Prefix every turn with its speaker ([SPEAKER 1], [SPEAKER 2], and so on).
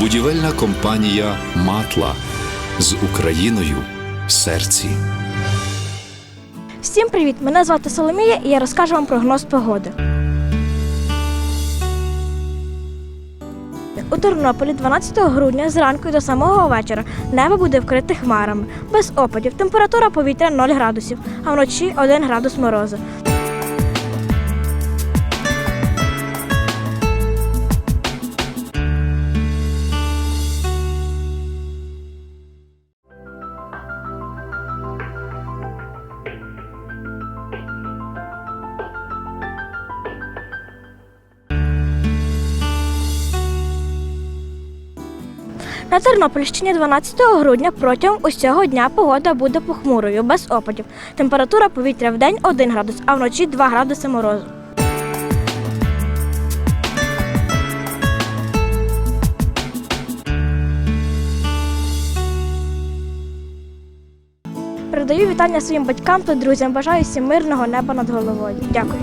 [SPEAKER 1] Будівельна компанія Матла з Україною в серці.
[SPEAKER 2] Всім привіт! Мене звати Соломія і я розкажу вам прогноз погоди. У Тернополі 12 грудня зранку до самого вечора небо буде вкрите хмарами, без опадів. Температура повітря 0 градусів, а вночі 1 градус морозу. На Тернопільщині 12 грудня протягом усього дня погода буде похмурою, без опадів. Температура повітря в день 1 градус, а вночі 2 градуси морозу. Передаю вітання своїм батькам та друзям. Бажаю всім мирного неба над головою. Дякую.